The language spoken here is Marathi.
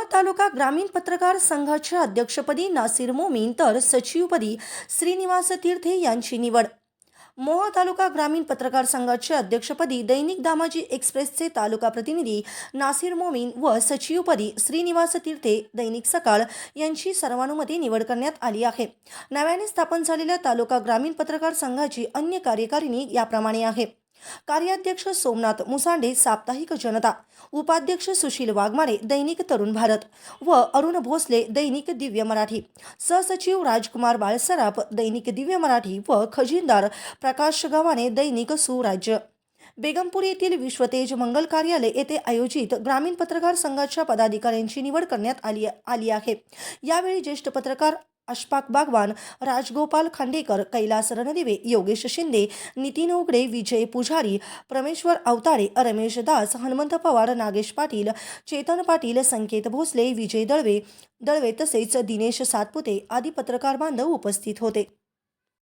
मोहोळ तालुका ग्रामीण पत्रकार संघाच्या अध्यक्षपदी नासिर मोमीन तर सचिवपदी श्रीनिवास तीर्थे यांची निवड. मोहोळ तालुका ग्रामीण पत्रकार संघाच्या अध्यक्षपदी दैनिक दामाजी एक्सप्रेसचे तालुका प्रतिनिधी नासिर मोमीन व सचिवपदी श्रीनिवास तीर्थे दैनिक सकाळ यांची सर्वानुमते निवड करण्यात आली आहे. नव्याने स्थापन झालेल्या तालुका ग्रामीण पत्रकार संघाची अन्य कार्यकारिणी याप्रमाणे आहे. कार्याध्यक्ष सोमनाथ मुसांडे साप्ताहिक जनता उपाध्यक्ष सुशील वाघमारे दैनिक तरुण भारत व अरुण भोसले दैनिक दिव्य मराठी. सहसचिव राजकुमार बाळसराफ दैनिक दिव्य मराठी व खजिनदार प्रकाश गव्हाणे दैनिक सुराज्य. बेगमपूर येथील विश्वतेज मंगल कार्यालय येथे आयोजित ग्रामीण पत्रकार संघाच्या पदाधिकाऱ्यांची निवड करण्यात आली आली आहे. यावेळी ज्येष्ठ पत्रकार अशफाक बागवान राजगोपाल खांडेकर कैलास रणदिवे योगेश शिंदे नितीन उगडे विजय पुजारी परमेश्वर अवतारे रमेश दास हनुमंत पवार नागेश पाटील चेतन पाटील संकेत भोसले विजय दळवे दळवे तसेच दिनेश सातपुते आदी पत्रकार बांधव उपस्थित होते.